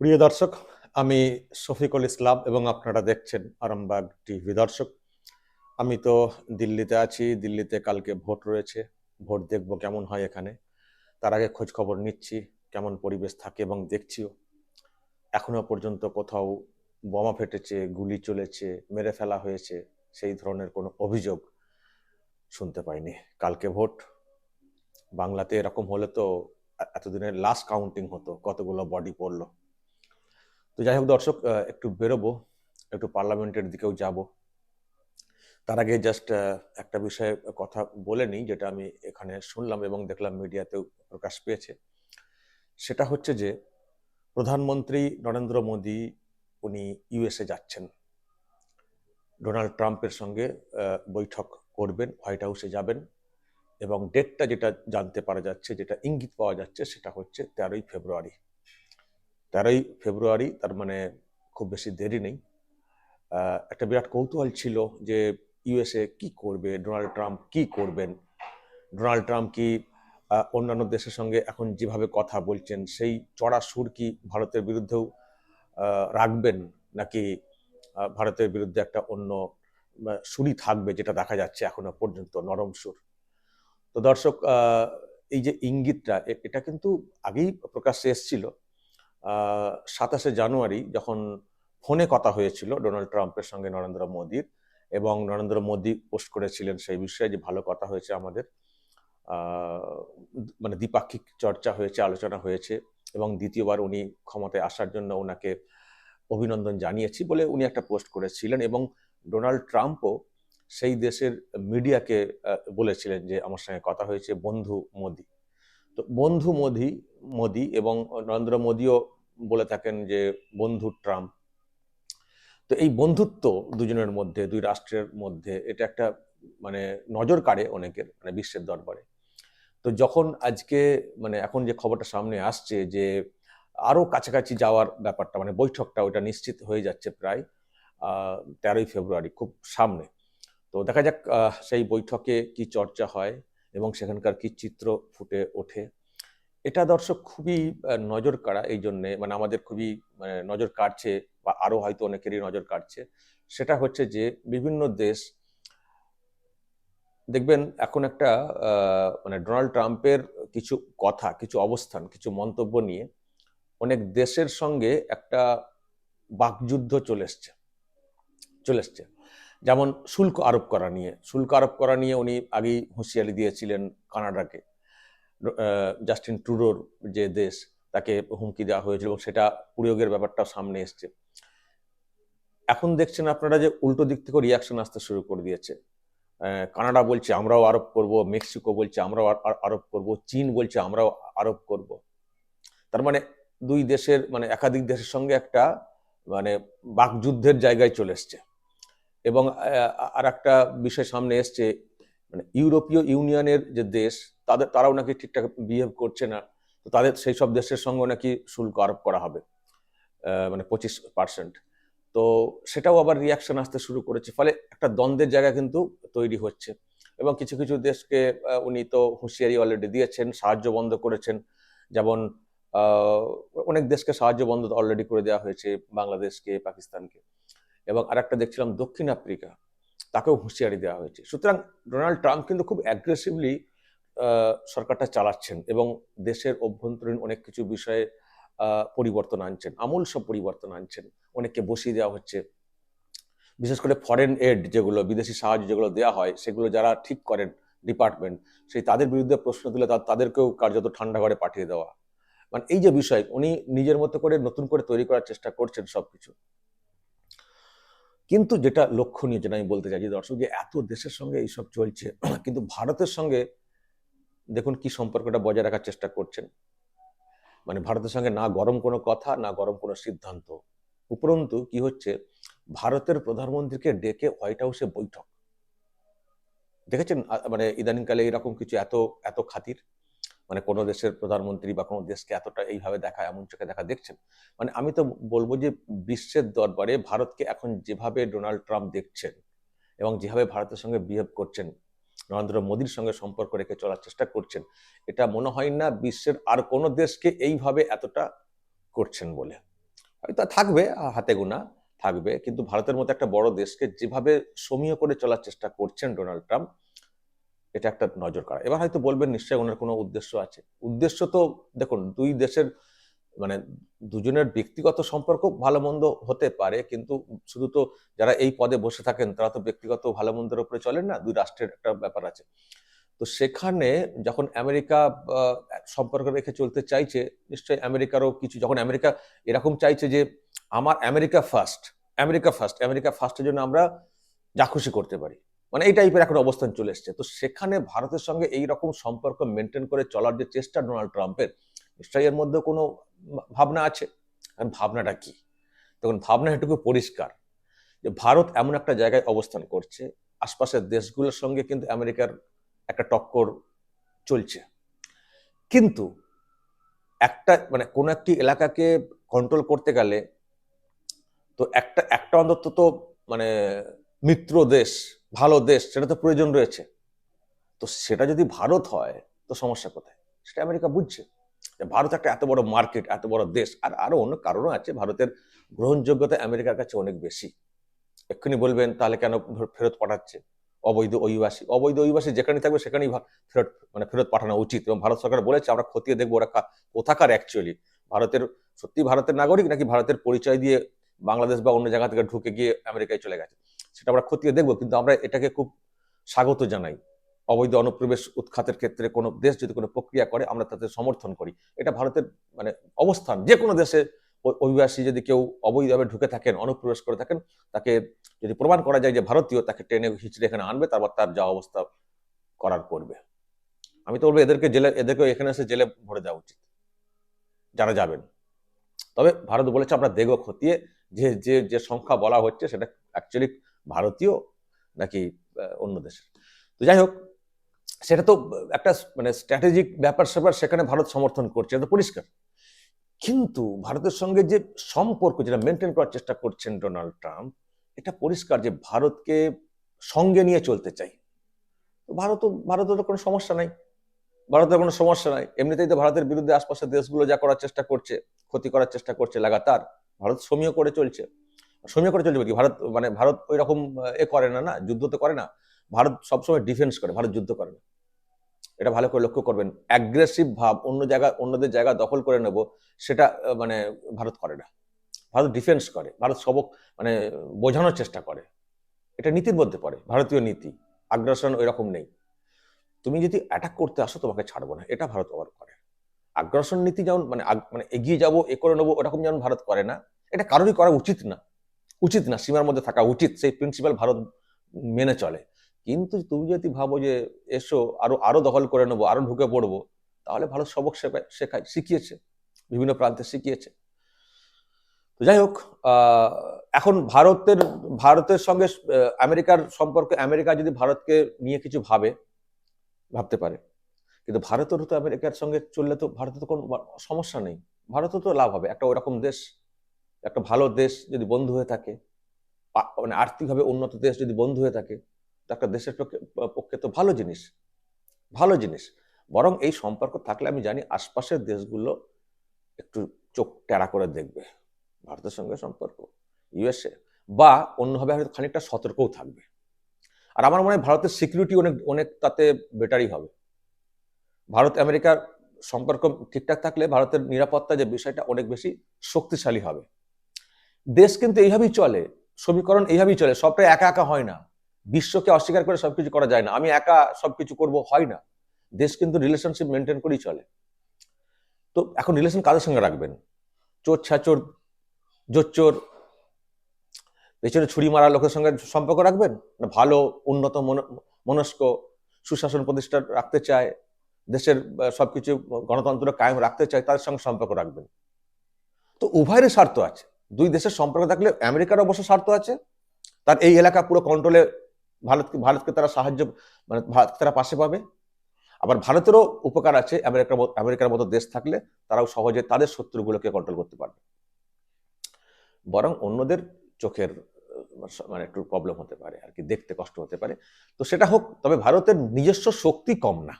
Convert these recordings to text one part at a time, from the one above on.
প্রিয় দর্শক, আমি শফিকুল ইসলাম এবং আপনারা দেখছেন আরামবাগ টিভি দর্শক। আমি তো দিল্লিতে আছি, দিল্লিতে কালকে ভোট রয়েছে, ভোট দেখব কেমন হয় এখানে। তার আগে খোঁজ খবর নিচ্ছি, কেমন পরিবেশ থাকে এবং দেখছিও। এখনও পর্যন্ত কোথাও বোমা ফেটেছে, গুলি চলেছে, মেরে ফেলা হয়েছে, সেই ধরনের কোনো অভিযোগ শুনতে পাইনি। কালকে ভোট, বাংলাতে এরকম হলে তো এতদিনের লাস্ট কাউন্টিং হতো, কতগুলো বডি পড়ল। তো যাই হোক দর্শক একটু বেরোবো, একটু পার্লামেন্টের দিকেও যাব। তার আগে জাস্ট একটা বিষয়ে কথা বলে নিই, যেটা আমি এখানে শুনলাম এবং দেখলাম মিডিয়াতেও প্রকাশ পেয়েছে। সেটা হচ্ছে যে, প্রধানমন্ত্রী নরেন্দ্র মোদী, উনি ইউএসএ যাচ্ছেন। ডোনাল্ড ট্রাম্পের সঙ্গে বৈঠক করবেন, হোয়াইট হাউসে যাবেন এবং ডেটটা যেটা জানতে পারা যাচ্ছে, যেটা ইঙ্গিত পাওয়া যাচ্ছে, সেটা হচ্ছে তেরোই ফেব্রুয়ারি। তেরোই ফেব্রুয়ারি, তার মানে খুব বেশি দেরি নেই। একটা বিরাট কৌতূহল ছিল যে ইউএসএ কি করবে, ডোনাল্ড ট্রাম্প কি করবেন? ডোনাল্ড ট্রাম্প কি অন্যান্য দেশের সঙ্গে এখন যেভাবে কথা বলছেন, সেই চড়া সুর কি ভারতের বিরুদ্ধেও রাখবেন? নাকি ভারতের বিরুদ্ধে একটা অন্য সুরই থাকবে যেটা দেখা যাচ্ছে এখনও পর্যন্ত নরম সুর? তো দর্শক এই যে ইঙ্গিতটা এটা কিন্তু আগেই প্রকাশ্যে এসেছিল। সাতাশে জানুয়ারি যখন ফোনে কথা হয়েছিল ডোনাল্ড ট্রাম্পের সঙ্গে নরেন্দ্র মোদীর এবং নরেন্দ্র মোদী পোস্ট করেছিলেন সেই বিষয়ে যে ভালো কথা হয়েছে আমাদের মানে দ্বিপাক্ষিক চর্চা হয়েছে, আলোচনা হয়েছে এবং দ্বিতীয়বার উনি ক্ষমতায় আসার জন্য ওনাকে অভিনন্দন জানিয়েছি বলে উনি একটা পোস্ট করেছিলেন এবং ডোনাল্ড ট্রাম্পও সেই দেশের মিডিয়াকে বলেছিলেন যে আমার সঙ্গে কথা হয়েছে বন্ধু মোদি। তো বন্ধু মোদি মোদি এবং নরেন্দ্র মোদিও বলে থাকেন যে বন্ধু ট্রাম্প। তো এই বন্ধুত্ব দুজনের মধ্যে, দুই রাষ্ট্রের মধ্যে, এটা একটা মানে নজর কাড়ে অনেকের মানে বিশ্বের দরবারে। তো যখন আজকে মানে এখন যে খবরটা সামনে আসছে যে আরও কাছাকাছি যাওয়ার ব্যাপারটা মানে বৈঠকটা ওটা নিশ্চিত হয়ে যাচ্ছে প্রায় তেরোই ফেব্রুয়ারি, খুব সামনে। তো দেখা যাক সেই বৈঠকে কি চর্চা হয়। এবং সেখানকার কি চিত্র ফুটে ওঠে। এটা দর্শক খুবই নজর কাড়া এই জন্যে। মানে আমাদের খুবই মানে নজর কাটছে বা আরও হয়তো অনেকেরই নজর কাটছে সেটা হচ্ছে যে বিভিন্ন দেশ, দেখবেন এখন একটা মানে ডোনাল্ড ট্রাম্পের কিছু কথা, কিছু অবস্থান, কিছু মন্তব্য নিয়ে অনেক দেশের সঙ্গে একটা বাকযুদ্ধ চলে এসছে চলে এসছে। যেমন শুল্ক আরোপ করা নিয়ে, শুল্ক আরোপ করা নিয়ে উনি আগেই হুঁশিয়ারি দিয়েছিলেন কানাডাকে। জাস্টিন ট্রুডোর যে দেশ, তাকে হুমকি দেওয়া হয়েছিল এবং সেটা প্রয়োগের ব্যাপারটাও সামনে এসছে। এখন দেখছেন আপনারা যে উল্টো দিক থেকে রিয়াকশন আসতে শুরু করে দিয়েছে। কানাডা বলছে, আমরাও আরোপ করব মেক্সিকো বলছে, আমরাও আর- আর- আরোপ করব চীন বলছে, আমরাও আরোপ করব তার মানে দুই দেশের মানে একাধিক দেশের সঙ্গে একটা মানে বাকযুদ্ধের জায়গায় চলে এসছে। এবং আর একটা বিষয় সামনে এসছে মানে ইউরোপীয় ইউনিয়নের যে দেশ, তাদের, তারাও নাকি ঠিকঠাক বিহেভ করছে না, তো তাদের, সেই সব দেশের সঙ্গে নাকি শুল্ক আরোপ করা হবে মানে পঁচিশ পার্সেন্ট তো সেটাও আবার রিয়াকশন আসতে শুরু করেছে, ফলে একটা দ্বন্দ্বের জায়গা কিন্তু তৈরি হচ্ছে। এবং কিছু কিছু দেশকে উনি তো হুঁশিয়ারি অলরেডি দিয়েছেন, সাহায্য বন্ধ করেছেন, যেমন অনেক দেশকে সাহায্য বন্ধ অলরেডি করে দেওয়া হয়েছে, বাংলাদেশকে, পাকিস্তানকে। এবং আরেকটা দেখছিলাম দক্ষিণ আফ্রিকা, তাকেও হুঁশিয়ারি দেওয়া হয়েছে। সুতরাং ডোনাল্ড ট্রাম্প কিন্তু খুব অ্যাগ্রেসিভলি সরকারটা চালাচ্ছেন এবং দেশের অভ্যন্তরীণ অনেক কিছু বিষয়ে পরিবর্তন আনছেন, আমূল সব পরিবর্তন আনছেন। অনেককে বসিয়ে দেওয়া হচ্ছে। বিশেষ করে ফরেন এড যেগুলো, বিদেশি সাহায্য যেগুলো দেওয়া হয়, সেগুলো যারা ঠিক করেন ডিপার্টমেন্ট সেই তাদের বিরুদ্ধে প্রশ্ন তুলে তাদেরকেও কার্যত ঠান্ডা ঘরে পাঠিয়ে দেওয়া। মানে এই যে বিষয়, উনি নিজের মতো করে নতুন করে তৈরি করার চেষ্টা করছেন সবকিছু। কিন্তু যেটা লক্ষণীয়, যেটা আমি বলতে চাইছি দর্শক যে এত দেশের সঙ্গে এইসব চলছে, কিন্তু ভারতের সঙ্গে দেখুন কি সম্পর্কটা বজায় রাখার চেষ্টা করছেন। মানে ভারতের সঙ্গে না গরম কোনো কথা, না গরম কোনো সিদ্ধান্ত। উপরন্তু কি হচ্ছে, ভারতের প্রধানমন্ত্রীকে ডেকে হোয়াইট হাউসে বৈঠক। দেখেছেন? মানে ইদানিংকালে এরকম কিছু এত এত খাতির? মানে কোনো দেশের প্রধানমন্ত্রী বা কোনো দেশকে এতটা এইভাবে দেখা, এমন চোখে দেখা দেখছেন? মানে আমি তো বলব যে বিশ্বের দরবারে ভারতকে এখন যেভাবে ডোনাল্ড ট্রাম্প দেখছেন এবং যেভাবে ভারতের সঙ্গে বিহেভ করছেন, নরেন্দ্র মোদীর সঙ্গে সম্পর্ক রেখে চলার চেষ্টা করছেন, এটা মনে হয় না বিশ্বের আর কোনো দেশকে এইভাবে এতটা করছেন বলে। হয়তো থাকবে, হাতে গোনা থাকবে, কিন্তু ভারতের মতো একটা বড় দেশকে যেভাবে সমীহ করে চলার চেষ্টা করছেন ডোনাল্ড ট্রাম্প এটা একটা নজর করা এবার হয়তো বলবেন নিশ্চয়ই ওনার কোনো উদ্দেশ্য আছে। উদ্দেশ্য তো দেখুন, দুই দেশের মানে দুজনের ব্যক্তিগত সম্পর্ক ভালো মন্দ হতে পারে, কিন্তু শুধু তো যারা এই পদে বসে থাকেন, তারা তো ব্যক্তিগত ভালো মন্দের উপরে চলেন না, দুই রাষ্ট্রের একটা ব্যাপার আছে। তো সেখানে যখন আমেরিকা সম্পর্ক রেখে চলতে চাইছে, নিশ্চয়ই আমেরিকারও কিছু, যখন আমেরিকা এরকম চাইছে যে আমার America first America first America ফার্স্টের জন্য আমরা যা খুশি করতে পারি। মানে এই টাইপের এখন অবস্থান চলে এসছে। তো সেখানে ভারতের সঙ্গে এই রকম সম্পর্ক মেনটেন করে চলার যে চেষ্টা ডোনাল্ড ট্রাম্পের নিশ্চয়ই এর মধ্যে কোনো ভাবনা আছে? ভাবনাটা কি? তখন ভাবনা এটুকু পরিষ্কার যে ভারত এমন একটা জায়গায় অবস্থান করছে, আশপাশের দেশগুলোর সঙ্গে কিন্তু আমেরিকার একটা টক্কর চলছে। কিন্তু একটা মানে কোনো একটি এলাকাকে কন্ট্রোল করতে গেলে তো একটা একটা অন্তত তো মানে মিত্র দেশ ভালো দেশ, সেটা তো প্রয়োজন রয়েছে। তো সেটা যদি ভারত হয়, তো সমস্যা কোথায়? সেটা আমেরিকা বুঝছে। যে ভারত একটা এত বড় মার্কেট, এত বড় দেশ, আর আরও অন্য কারণও আছে। ভারতের গ্রহণযোগ্যতা আমেরিকার কাছে অনেক বেশি। এক্ষুনি বলবেন, তাহলে কেন ফেরত পাঠাচ্ছে? অবৈধ অভিবাসী। অবৈধ অভিবাসী যেখানে থাকবে, সেখানেই ফেরত মানে ফেরত পাঠানো উচিত। এবং ভারত সরকার বলেছে, আমরা খতিয়ে দেখব ওরা কোথাকার অ্যাকচুয়ালি ভারতের সত্যি ভারতের নাগরিক নাকি ভারতের পরিচয় দিয়ে বাংলাদেশ বা অন্য জায়গা থেকে ঢুকে গিয়ে আমেরিকায় চলে গেছে? সেটা আমরা খতিয়ে দেখব, কিন্তু আমরা এটাকে খুব স্বাগত জানাই। অবৈধ অনুপ্রবেশ উৎখাতের ক্ষেত্রে কোনো দেশ যদি কোনো প্রক্রিয়া করে, আমরা তাতে সমর্থন করি। এটা ভারতের মানে অবস্থান। যে কোনো দেশে অভিবাসী যদি কেউ অবৈধভাবে ঢুকে থাকেন, অনুপ্রবেশ করে থাকেন, তাকে যদি প্রমাণ করা যায় যে ভারতীয়, তাকে ট্রেনে হিচড়ে এখানে আনবে, তারপর তার যা অবস্থা করার করবে। আমি তো বলব এদেরকে জেলে এদেরকে এখানে এসে জেলে ভরে দেওয়া উচিত, যারা যাবেন। তবে ভারত বলেছে আমরা দেখব খতিয়ে, যে যে যে সংখ্যা বলা হচ্ছে, সেটা অ্যাকচুয়ালি ভারতীয় নাকি অন্য দেশের? তো যাই হোক, সেটা তো একটা মানে স্ট্র্যাটেজিক ব্যাপার স্যাপার সেখানে ভারত সমর্থন করছে, এটা পরিষ্কার। কিন্তু ভারতের সঙ্গে যে সম্পর্ক যেটা মেনটেন করার চেষ্টা করছেন ডোনাল্ড ট্রাম্প এটা পরিষ্কার যে ভারতকে সঙ্গে নিয়ে চলতে চাই। ভারত, ভারতের তো কোনো সমস্যা নাই। ভারতের কোনো সমস্যা নাই। এমনিতেই তো ভারতের বিরুদ্ধে আশপাশের দেশগুলো যা করার চেষ্টা করছে, ক্ষতি করার চেষ্টা করছে, লাগাতার ভারত সমীহ করে চলছে। সমীহ করে চলছে কি? ভারত মানে ভারত ওই রকম এ করে না না? যুদ্ধ তো করে না? ভারত সবসময় ডিফেন্স করে, ভারত যুদ্ধ করে না। এটা ভালো করে লক্ষ্য করবেন। অ্যাগ্রেসিভ ভাব অন্য জায়গা, অন্যদের জায়গা দখল করে নেব, সেটা মানে ভারত করে না। ভারত ডিফেন্স করে, ভারত সবক মানে বোঝানোর চেষ্টা করে। এটা নীতির মধ্যে পড়ে, ভারতীয় নীতি। আগ্রাসন ওই রকম নেই। তুমি যদি অ্যাটাক করতে আসো, তোমাকে ছাড়বো না। এটা ভারত আবার করে। আগ্রাসন নীতি যেমন মানে মানে এগিয়ে যাব, এ করে নেব, ওরকম যেমন ভারত করে না, এটা কারোরই করা উচিত না। উচিত না, সীমার মধ্যে থাকা উচিত, সেই প্রিন্সিপাল ভারত মেনে চলে। কিন্তু তুমি যদি ভাবো যে এসো, আরও আরও দখল করে নেব, আরও ঢুকে পড়ব, তাহলে ভারত সবক শেখায় শেখায়, শিখিয়েছে, বিভিন্ন প্রান্তে শিখিয়েছে। তো যাই হোক এখন ভারতের ভারতের সঙ্গে আমেরিকার সম্পর্কে, আমেরিকা যদি ভারতকে নিয়ে কিছু ভাবে, ভাবতে পারে। কিন্তু ভারতের তো আমেরিকার সঙ্গে চললে তো ভারতের তো কোনো সমস্যা নেই। ভারতও তো লাভ হবে, একটা ওরকম দেশ একটা ভালো দেশ যদি বন্ধু হয়ে থাকে মানে আর্থিকভাবে উন্নত দেশ যদি বন্ধু হয়ে থাকে, তো একটা দেশের পক্ষে পক্ষে তো ভালো জিনিস ভালো জিনিস। বরং এই সম্পর্ক থাকলে আমি জানি আশপাশের দেশগুলো একটু চোখ টেরা করে দেখবে, ভারতের সঙ্গে সম্পর্ক ইউএসএ বা অন্যভাবে হয়তো খানিকটা সতর্কও থাকবে। আর আমার মনে হয় ভারতের সিকিউরিটি অনেক অনেক তাতে বেটারই হবে। ভারত, আমেরিকার সম্পর্ক ঠিকঠাক থাকলে ভারতের নিরাপত্তা যে বিষয়টা অনেক বেশি শক্তিশালী হবে। দেশ কিন্তু এইভাবেই চলে, সমীকরণ এইভাবেই চলে সবটাই একা একা হয় না। বিশ্বকে অস্বীকার করে সবকিছু করা যায় না, আমি একা সবকিছু করব হয় না। দেশ কিন্তু রিলেশনশিপ মেনটেন করেই চলে। তো এখন রিলেশন কাদের সঙ্গে রাখবেন? চোর ছাচোর, জোচ্চোর, পেছনে ছুরি মারা লোকের সঙ্গে সম্পর্ক রাখবেন? না ভালো, উন্নত, মন- মনস্ক, সুশাসন প্রতিষ্ঠা রাখতে চায়, দেশের সবকিছু গণতন্ত্র কায়েম রাখতে চায় তাদের সঙ্গে সম্পর্ক রাখবেন। তো উভয়েরই স্বার্থ আছে। দুই দেশের সম্পর্ক থাকলে আমেরিকার অবশ্য স্বার্থ আছে। তার এই এলাকা পুরো কন্ট্রোলে ভারতকে ভারতকে তারা সাহায্য মানে ভারতকে তারা পাশে পাবে। আবার ভারতেরও উপকার আছে আমেরিকার আমেরিকার মতো দেশ থাকলে তারাও সহজে তাদের শত্রুগুলোকে কন্ট্রোল করতে পারবে। বরং অন্যদের চোখের মানে একটু প্রবলেম হতে পারে আর কি, দেখতে কষ্ট হতে পারে। তো সেটা হোক, তবে ভারতের নিজস্ব শক্তি কম না।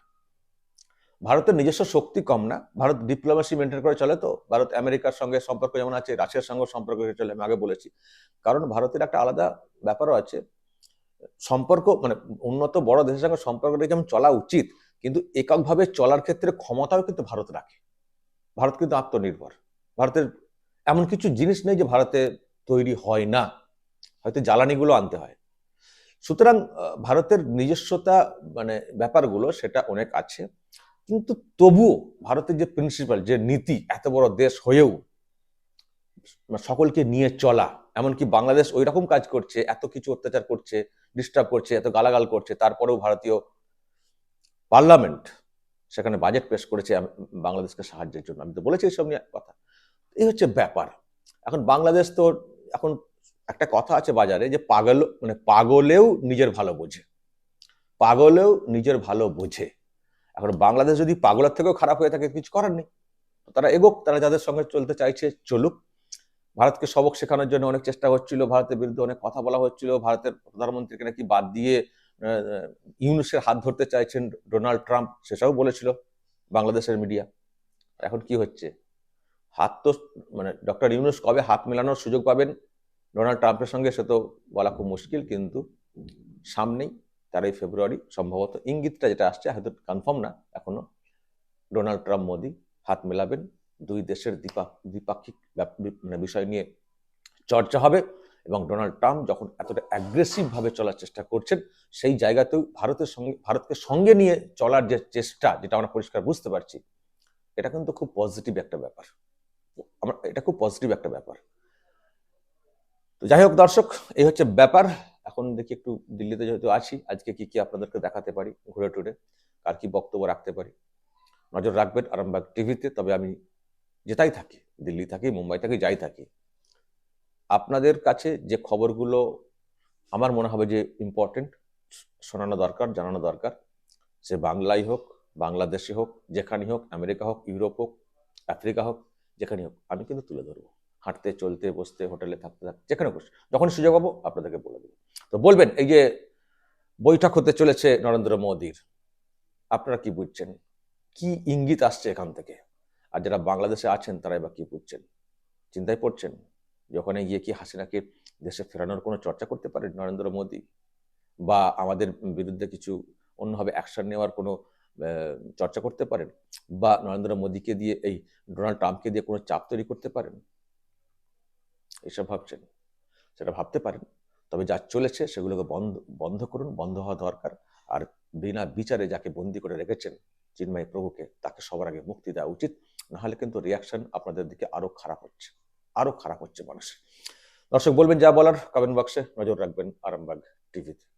ভারতের নিজস্ব শক্তি কম না। ভারত ডিপ্লোমেসি মেনটেন করে চলে তো। ভারত আমেরিকার সঙ্গে সম্পর্ক যেমন আছে, রাশিয়ার সঙ্গে সম্পর্ক চলে, আমি আগে বলেছি। কারণ ভারতের একটা আলাদা ব্যাপারও আছে। সম্পর্ক মানে উন্নত বড় দেশের সঙ্গে সম্পর্কটা যেমন চলা উচিত, কিন্তু এককভাবে চলার ক্ষেত্রে ক্ষমতাও কিন্তু ভারত রাখে। ভারত কিন্তু আত্মনির্ভর। ভারতের এমন কিছু জিনিস নেই যে ভারতে তৈরি হয় না। হয়তো জ্বালানিগুলো আনতে হয়। সুতরাং ভারতের নিজস্বতা মানে ব্যাপারগুলো সেটা অনেক আছে। কিন্তু তবুও ভারতের যে প্রিন্সিপাল যে নীতি, এত বড় দেশ হয়েও সকলকে নিয়ে চলা, এমনকি বাংলাদেশ ওই রকম কাজ করছে, এত কিছু অত্যাচার করছে ডিস্টার্ব করছে, এত গালাগাল করছে, তারপরেও ভারতীয় পার্লামেন্ট সেখানে বাজেট পেশ করেছে বাংলাদেশকে সাহায্যের জন্য। আমি তো বলেছি এইসব নিয়ে কথা। এই হচ্ছে ব্যাপার। এখন বাংলাদেশ তো এখন একটা কথা আছে বাজারে যে পাগল মানে পাগলেও নিজের ভালো বোঝে। পাগলেও নিজের ভালো বোঝে। এখন বাংলাদেশ যদি পাগলার থেকেও খারাপ হয়ে থাকে, কিছু করার নেই। তারা এগোক, তারা যাদের সঙ্গে চলতে চাইছে, চলুক। ভারতকে সবক শেখানোর জন্য অনেক চেষ্টা হচ্ছিল, ভারতের বিরুদ্ধে অনেক কথা বলা হচ্ছিল। ভারতের প্রধানমন্ত্রীকে নাকি বাদ দিয়ে ইউনুসের হাত ধরতে চাইছেন ডোনাল্ড ট্রাম্প, সেটাও বলেছিল বাংলাদেশের মিডিয়া। এখন কি হচ্ছে? হাত তো মানে ডক্টর ইউনুস কবে হাত মেলানোর সুযোগ পাবেন? ডোনাল্ড ট্রাম্পের সঙ্গে, সে তো বলা খুব মুশকিল, কিন্তু সামনেই তেরোই ফেব্রুয়ারি সম্ভবত। ইঙ্গিতটা যেটা আসছে, হয়তো কনফার্ম না, এখনও ডোনাল্ড ট্রাম্প মোদি হাত মেলাবেন। দুই দেশের দ্বিপা- দ্বিপাক্ষিক মানে বিষয় নিয়ে চর্চা হবে এবং ডোনাল্ড ট্রাম্প যখন এতটা অ্যাগ্রেসিভ ভাবে চলার চেষ্টা করছেন, সেই জায়গাতেও ভারতের সঙ্গে, ভারতকে সঙ্গে নিয়ে চলার যে চেষ্টা, যেটা আমরা পরিষ্কার বুঝতে পারছি, এটা কিন্তু খুব পজিটিভ একটা ব্যাপার। আমরা, এটা খুব পজিটিভ একটা ব্যাপার। তো যাই হোক দর্শক, এই হচ্ছে ব্যাপার। এখন দেখি একটু দিল্লিতে যেহেতু আছি, আজকে কি কি আপনাদেরকে দেখাতে পারি, ঘুরে টুরে, কার কি বক্তব্য রাখতে পারি। নজর রাখবেন আরামবাগ টিভিতে, তবে আমি যেটাই থাকি, দিল্লি থাকি, মুম্বাই থাকি, যাই থাকি। আপনাদের কাছে যে খবরগুলো আমার মনে হবে যে ইম্পর্টেন্ট শোনানো দরকার, জানানো দরকার, সে বাংলাই হোক, বাংলাদেশে হোক যেখানেই হোক, আমেরিকা হোক, ইউরোপ হোক, আফ্রিকা হোক যেখানেই হোক, আমি কিন্তু তুলে ধরবো। হাঁটতে, চলতে, বসতে, হোটেলে থাকতে থাকতে যেখানে যখন সুযোগ পাবো আপনাদেরকে বলে দেবো। তো বলবেন, এই যে বৈঠক হতে চলেছে নরেন্দ্র মোদীর, আপনারা কি বুঝছেন? কি ইঙ্গিত আসছে এখান থেকে? আর যারা বাংলাদেশে আছেন তারা এবার কি বুঝছেন? চিন্তায় পড়ছেন? যে ওখানে গিয়ে কি হাসিনাকে দেশে ফেরানোর কোনো চর্চা করতে পারেন নরেন্দ্র মোদী? বা আমাদের বিরুদ্ধে কিছু অন্যভাবে অ্যাকশন নেওয়ার কোনো চর্চা করতে পারেন? বা নরেন্দ্র মোদীকে দিয়ে, এই ডোনাল্ড ট্রাম্পকে দিয়ে কোনো চাপ তৈরি করতে পারেন? এসব ভাবছেন? সেটা ভাবতে পারেন? তবে যা চলেছে সেগুলোকে বন্ধ বন্ধ করুন, বন্ধ হওয়া দরকার। আর বিনা বিচারে যাকে বন্দি করে রেখেছেন চিন্ময় প্রভুকে, তাকে সবার আগে মুক্তি দেওয়া উচিত। নাহলে কিন্তু রিয়াকশন আপনাদের দিকে আরও খারাপ হচ্ছে, আরও খারাপ হচ্ছে মানুষ দর্শক, বলবেন যা বলার কমেন্ট বক্সে নজর রাখবেন আরামবাগ টিভিতে।